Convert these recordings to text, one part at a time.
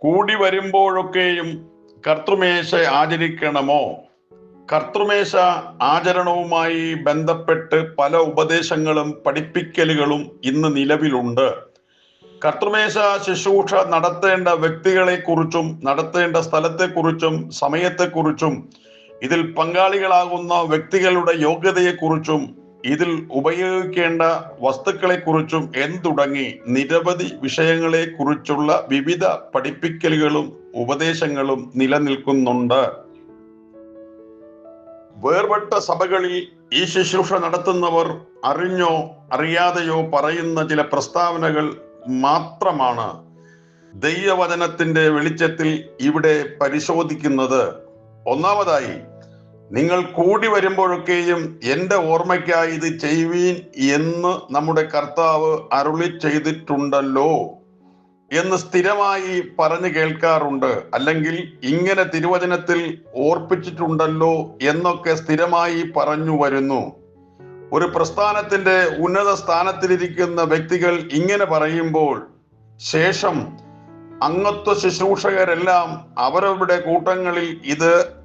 കൂടി വരുമ്പോഴൊക്കെയും കർത്തൃമേശ ആചരിക്കണമോ? കർത്തൃമേശ ആചരണവുമായി ബന്ധപ്പെട്ട് പല ഉപദേശങ്ങളും പഠിപ്പിക്കലുകളും ഇന്ന് നിലവിലുണ്ട്. കർത്തൃമേശ ശുശ്രൂഷ നടത്തേണ്ട വ്യക്തികളെ കുറിച്ചും നടത്തേണ്ട സ്ഥലത്തെക്കുറിച്ചും സമയത്തെക്കുറിച്ചും ഇതിൽ പങ്കാളികളാകുന്ന വ്യക്തികളുടെ യോഗ്യതയെക്കുറിച്ചും ഇതിൽ ഉപയോഗിക്കേണ്ട വസ്തുക്കളെക്കുറിച്ചും എന്തുടങ്ങി നിരവധി വിഷയങ്ങളെ കുറിച്ചുള്ള വിവിധ പഠിപ്പിക്കലുകളും ഉപദേശങ്ങളും നിലനിൽക്കുന്നുണ്ട്. വേർപെട്ട സഭകളിൽ ഈ ശുശ്രൂഷ നടത്തുന്നവർ അറിഞ്ഞോ അറിയാതെയോ പറയുന്ന ചില പ്രസ്താവനകൾ മാത്രമാണ് ദൈവവചനത്തിന്റെ വെളിച്ചത്തിൽ ഇവിടെ പരിശോധിക്കുന്നത്. ഒന്നാമതായി നിങ്ങൾ കൂടി വരുമ്പോഴൊക്കെയും എന്റെ ഓർമ്മയ്ക്കായി ഇത് ചെയ്യുവീൻ എന്ന് നമ്മുടെ കർത്താവ് അരുളി ചെയ്തിട്ടുണ്ടല്ലോ എന്ന് സ്ഥിരമായി പറഞ്ഞു കേൾക്കാറുണ്ട്. അല്ലെങ്കിൽ ഇങ്ങനെ തിരുവചനത്തിൽ ഓർപ്പിച്ചിട്ടുണ്ടല്ലോ എന്നൊക്കെ സ്ഥിരമായി പറഞ്ഞു വരുന്നു. ഒരു പ്രസ്ഥാനത്തിന്റെ ഉന്നത സ്ഥാനത്തിലിരിക്കുന്ന വ്യക്തികൾ ഇങ്ങനെ പറയുമ്പോൾ ശേഷം അംഗത്വ ശുശ്രൂഷകരെല്ലാം അവരവരുടെ കൂട്ടങ്ങളിൽ ഇത്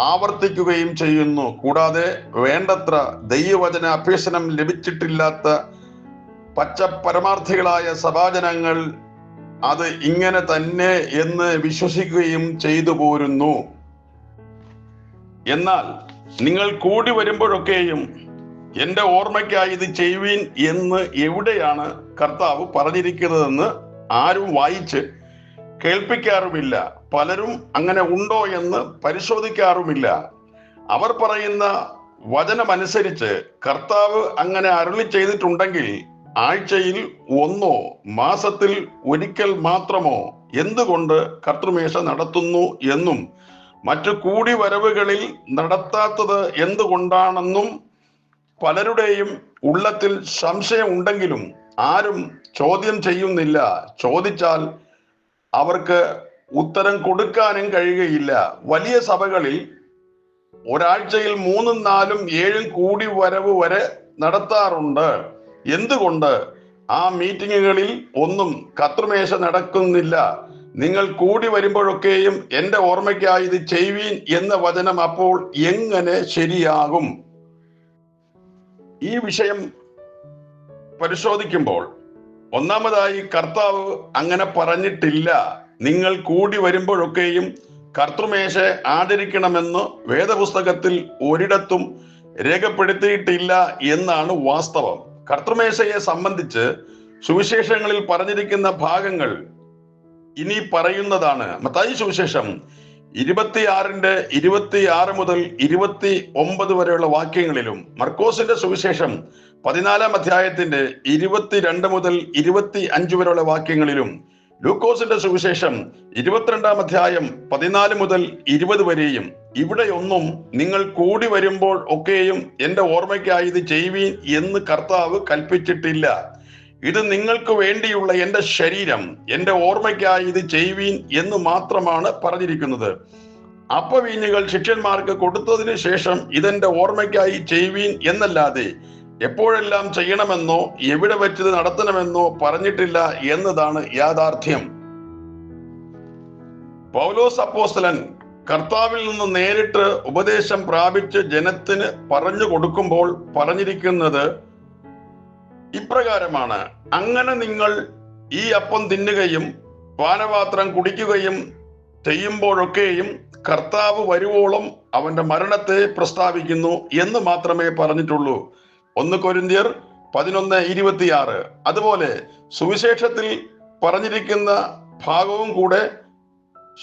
ആവർത്തിക്കുകയും ചെയ്യുന്നു. കൂടാതെ വേണ്ടത്ര ദൈവവചന അഭ്യസനം ലഭിച്ചിട്ടില്ലാത്ത പച്ച പരമാർത്ഥികളായ സഭാജനങ്ങൾ അത് ഇങ്ങനെ തന്നെ എന്ന് വിശ്വസിക്കുകയും ചെയ്തു പോരുന്നു. എന്നാൽ നിങ്ങൾ കൂടി വരുമ്പോഴൊക്കെയും എന്റെ ഓർമ്മയ്ക്കായി ഇത് ചെയ്യുവീൻ എന്ന് എവിടെയാണ് കർത്താവ് പറഞ്ഞിരിക്കുന്നതെന്ന് ആരും വായിച്ച് കേൾപ്പിക്കാറുമില്ല. പലരും അങ്ങനെ ഉണ്ടോ എന്ന് പരിശോധിക്കാറുമില്ല. അവർ പറയുന്ന വചനമനുസരിച്ച് കർത്താവ് അങ്ങനെ അരുളി ചെയ്തിട്ടുണ്ടെങ്കിൽ ആഴ്ചയിൽ ഒന്നോ മാസത്തിൽ ഒരിക്കൽ മാത്രമോ എന്തുകൊണ്ട് കർത്തൃമേശ നടത്തുന്നു എന്നും മറ്റു കൂടി വരവുകളിൽ നടത്താത്തത് എന്തുകൊണ്ടാണെന്നും പലരുടെയും ഉള്ളത്തിൽ സംശയം ഉണ്ടെങ്കിലും ആരും ചോദ്യം ചെയ്യുന്നില്ല. ചോദിച്ചാൽ അവർക്ക് ഉത്തരം കൊടുക്കാനും കഴിയുകയില്ല. വലിയ സഭകളിൽ ഒരാഴ്ചയിൽ മൂന്നും നാലും ഏഴും കൂടി വരവ് വരെ നടത്താറുണ്ട്. എന്തുകൊണ്ട്? ആ മീറ്റിങ്ങുകളിൽ ഒന്നും കത്രുമേശ നടക്കുന്നില്ല. നിങ്ങൾ കൂടി വരുമ്പോഴൊക്കെയും എന്റെ ഓർമ്മയ്ക്കായി ഇത് ചെയ്യുവീൻ എന്ന വചനം അപ്പോൾ എങ്ങനെ ശരിയാകും? ഈ വിഷയം പരിശോധിക്കുമ്പോൾ ഒന്നാമതായി കർത്താവ് അങ്ങനെ പറഞ്ഞിട്ടില്ല. നിങ്ങൾ കൂടി വരുമ്പോഴൊക്കെയും കർത്തൃമേശ ആചരിക്കണമെന്ന് വേദപുസ്തകത്തിൽ ഒരിടത്തും രേഖപ്പെടുത്തിയിട്ടില്ല എന്നാണ് വാസ്തവം. കർത്തൃമേശയെ സംബന്ധിച്ച് സുവിശേഷങ്ങളിൽ പറഞ്ഞിരിക്കുന്ന ഭാഗങ്ങൾ ഇനി പറയുന്നതാണ്. മത്തായി സുവിശേഷം ഇരുപത്തിയാറിന്റെ ഇരുപത്തിയാറ് മുതൽ ഇരുപത്തി ഒമ്പത് വരെയുള്ള വാക്യങ്ങളിലും മർക്കോസിന്റെ സുവിശേഷം പതിനാലാം അധ്യായത്തിന്റെ ഇരുപത്തിരണ്ട് മുതൽ ഇരുപത്തി അഞ്ച് വരെയുള്ള വാക്യങ്ങളിലും ലൂക്കോസിന്റെ സുവിശേഷം ഇരുപത്തിരണ്ടാം അധ്യായം പതിനാല് മുതൽ ഇരുപത് വരെയും ഇവിടെയൊന്നും നിങ്ങൾ കൂടി വരുമ്പോൾ ഒക്കെയും എന്റെ ഓർമ്മയ്ക്കായി ഇത് ചെയ്യുവീൻ എന്ന് കർത്താവ് കൽപ്പിച്ചിട്ടില്ല. ഇത് നിങ്ങൾക്ക് വേണ്ടിയുള്ള എന്റെ ശരീരം എന്റെ ഓർമ്മയ്ക്കായി ഇത് ചെയ്യുവീൻ എന്ന് മാത്രമാണ് പറഞ്ഞിരിക്കുന്നത്. അപ്പവീഞ്ഞുകൾ ശിഷ്യന്മാർക്ക് കൊടുത്തതിന് ശേഷം ഇതെന്റെ ഓർമ്മയ്ക്കായി ചെയ്യുവീൻ എന്നല്ലാതെ എപ്പോഴെല്ലാം ചെയ്യണമെന്നോ എവിടെ വെച്ചത് നടത്തണമെന്നോ പറഞ്ഞിട്ടില്ല എന്നതാണ് യാഥാർത്ഥ്യം. പൗലോസ് അപ്പോസ്തലൻ കർത്താവിൽ നിന്ന് നേരിട്ട് ഉപദേശം പ്രാപിച്ച് ജനത്തിന് പറഞ്ഞു കൊടുക്കുമ്പോൾ പറഞ്ഞിരിക്കുന്നത് ഇപ്രകാരമാണ്. അങ്ങനെ നിങ്ങൾ ഈ അപ്പം തിന്നുകയും പാനപാത്രം കുടിക്കുകയും ചെയ്യുമ്പോഴൊക്കെയും കർത്താവ് വരുവോളം അവന്റെ മരണത്തെ പ്രസ്താവിക്കുന്നു എന്ന് മാത്രമേ പറഞ്ഞിട്ടുള്ളൂ. ഒന്ന് കൊരിന്തിയർ പതിനൊന്ന് ഇരുപത്തിയാറ്. അതുപോലെ സുവിശേഷത്തിൽ പറഞ്ഞിരിക്കുന്ന ഭാഗവും കൂടെ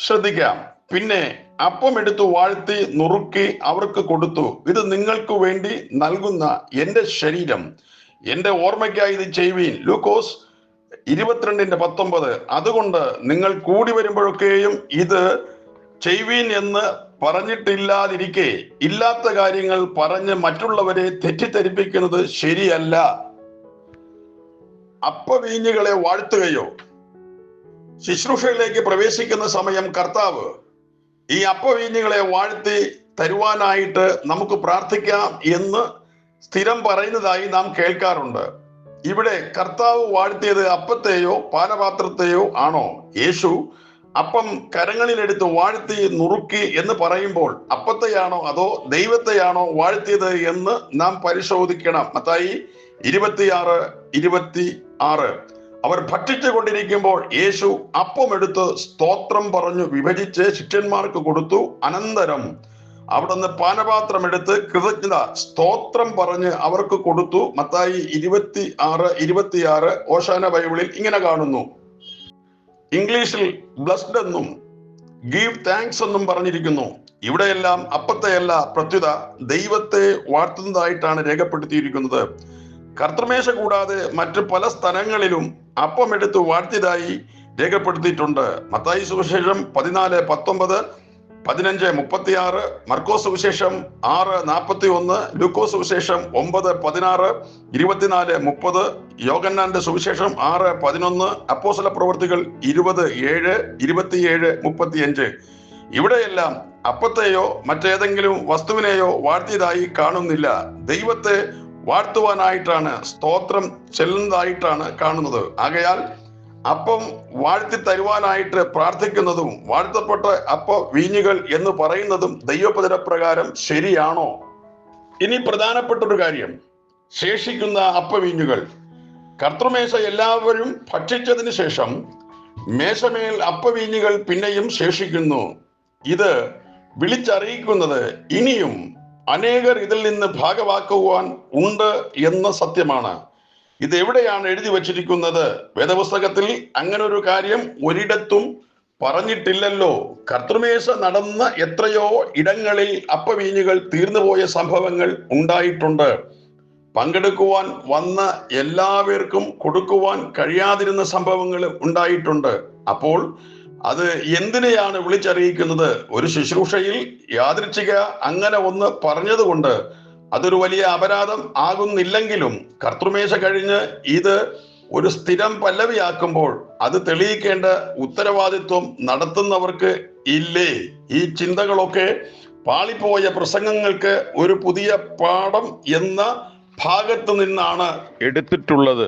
ശ്രദ്ധിക്കാം. പിന്നെ അപ്പം എടുത്തു വാഴ്ത്തി നുറുക്കി അവർക്ക് കൊടുത്തു. ഇത് നിങ്ങൾക്ക് വേണ്ടി നൽകുന്ന എന്റെ ശരീരം. എന്റെ ഓർമ്മയ്ക്കായി ഇത് ചെയ്യുവീൻ. ലൂക്കോസ് ഇരുപത്തിരണ്ടിന്റെ പത്തൊമ്പത്. അതുകൊണ്ട് നിങ്ങൾ കൂടി വരുമ്പോഴൊക്കെയും ഇത് ചെയ്യുവീൻ എന്ന് പറഞ്ഞിട്ടില്ലാതിരിക്കെ ഇല്ലാത്ത കാര്യങ്ങൾ പറഞ്ഞ് മറ്റുള്ളവരെ തെറ്റിദ്ധരിപ്പിക്കുന്നത് ശരിയല്ല. അപ്പവീഞ്ഞുകളെ വാഴ്ത്തുകയോ. ശുശ്രൂഷയിലേക്ക് പ്രവേശിക്കുന്ന സമയം കർത്താവ്. ഈ അപ്പവീഞ്ഞുകളെ വാഴ്ത്തി തരുവാനായിട്ട് നമുക്ക് പ്രാർത്ഥിക്കാം എന്ന് സ്ഥിരം പറയുന്നതായി നാം കേൾക്കാറുണ്ട്. ഇവിടെ കർത്താവ് വാഴ്ത്തിയത് അപ്പത്തെയോ പാനപാത്രത്തെയോ ആണോ? യേശു അപ്പം കരങ്ങളിലെടുത്ത് വാഴ്ത്തി നുറുക്കി എന്ന് പറയുമ്പോൾ അപ്പത്തെയാണോ അതോ ദൈവത്തെയാണോ വാഴ്ത്തിയത് എന്ന് നാം പരിശോധിക്കണം. മത്തായി ഇരുപത്തിയാറ് ഇരുപത്തി ആറ് അവർ ഭക്ഷിച്ചു കൊണ്ടിരിക്കുമ്പോൾ യേശു അപ്പമെടുത്ത് സ്തോത്രം പറഞ്ഞു വിഭജിച്ച് ശിഷ്യന്മാർക്ക് കൊടുത്തു അനന്തരം. അവിടുന്ന് പാനപാത്രം എടുത്ത് കൃതജ്ഞത സ്തോത്രം പറഞ്ഞ് അവർക്ക് കൊടുത്തു. മത്തായി ഇരുപത്തി ആറ് ഇരുപത്തിയാറ്. ഓശാന ബൈബിളിൽ ഇങ്ങനെ കാണുന്നു. ഇംഗ്ലീഷിൽ ബ്ലസ്ഡ് എന്നും ഗീവ് താങ്ക്സ് എന്നും പറഞ്ഞിരിക്കുന്നു. ഇവിടെയെല്ലാം അപ്പത്തെയല്ല പ്രത്യുത ദൈവത്തെ വാഴ്ത്തുന്നതായിട്ടാണ് രേഖപ്പെടുത്തിയിരിക്കുന്നത്. കർത്തൃമേശ കൂടാതെ മറ്റു പല സ്ഥലങ്ങളിലും അപ്പമെടുത്ത് വാഴ്ത്തിയതായി രേഖപ്പെടുത്തിയിട്ടുണ്ട്. മത്തായി സുവിശേഷം പതിനാല് പത്തൊമ്പത് പതിനഞ്ച് മുപ്പത്തിയാറ് മർക്കോസ് സുവിശേഷം ആറ് നാൽപ്പത്തി ഒന്ന് ലൂക്കോസ് സുവിശേഷം ഒമ്പത് പതിനാറ് ഇരുപത്തിനാല് മുപ്പത് യോഗന്നാന്റെ സുവിശേഷം ആറ് പതിനൊന്ന് അപ്പോസല പ്രവൃത്തികൾ ഇരുപത് ഏഴ് ഇരുപത്തിയേഴ് മുപ്പത്തിയഞ്ച്. ഇവിടെയെല്ലാം അപ്പത്തെയോ മറ്റേതെങ്കിലും വസ്തുവിനെയോ വാഴ്ത്തിയതായി കാണുന്നില്ല. ദൈവത്തെ വാഴ്ത്തുവാനായിട്ടാണ് സ്തോത്രം ചെല്ലുന്നതായിട്ടാണ് കാണുന്നത്. ആകയാൽ അപ്പം വാഴ്ത്തി തരുവാനായിട്ട് പ്രാർത്ഥിക്കുന്നതും വാഴ്ത്തപ്പെട്ട അപ്പ വീഞ്ഞുകൾ എന്ന് പറയുന്നതും ദൈവപദപ്രകാരം ശരിയാണോ? ഇനി പ്രധാനപ്പെട്ട ഒരു കാര്യം. ശേഷിക്കുന്ന അപ്പവീഞ്ഞുകൾ കർത്തൃമേശ എല്ലാവരും ഭക്ഷിച്ചതിന് ശേഷം മേശമേൽ അപ്പവീഞ്ഞുകൾ പിന്നെയും ശേഷിക്കുന്നു. ഇത് വിളിച്ചറിയിക്കുന്നത് ഇനിയും അനേകർ ഇതിൽ നിന്ന് ഭാഗവാക്കുവാൻ ഉണ്ട് എന്ന സത്യമാണ്. ഇത് എവിടെയാണ് എഴുതി വച്ചിരിക്കുന്നത്? വേദപുസ്തകത്തിൽ അങ്ങനെ ഒരു കാര്യം ഒരിടത്തും പറഞ്ഞിട്ടില്ലല്ലോ. കർത്തൃമേശ നടന്ന എത്രയോ ഇടങ്ങളിൽ അപ്പവീഞ്ഞുകൾ തീർന്നുപോയ സംഭവങ്ങൾ ഉണ്ടായിട്ടുണ്ട്. പങ്കെടുക്കുവാൻ വന്ന എല്ലാവർക്കും കൊടുക്കുവാൻ കഴിയാതിരുന്ന സംഭവങ്ങൾ ഉണ്ടായിട്ടുണ്ട്. അപ്പോൾ അത് എന്തിനെയാണ് വിളിച്ചറിയിക്കുന്നത്? ഒരു ശുശ്രൂഷയിൽ യാദൃച്ഛിക അങ്ങനെ ഒന്ന് പറഞ്ഞതുകൊണ്ട് അതൊരു വലിയ അപരാധം ആകുന്നില്ലെങ്കിലും കർത്തൃമേശ കഴിഞ്ഞ് ഇത് ഒരു സ്ഥിരം പല്ലവിയാക്കുമ്പോൾ അത് തെളിയിക്കേണ്ട ഉത്തരവാദിത്വം നടത്തുന്നവർക്ക് ഇല്ലേ? ഈ ചിന്തകളൊക്കെ പാളിപ്പോയ പ്രസംഗങ്ങൾക്ക് ഒരു പുതിയ പാഠം എന്ന ഭാഗത്തു നിന്നാണ് എടുത്തിട്ടുള്ളത്.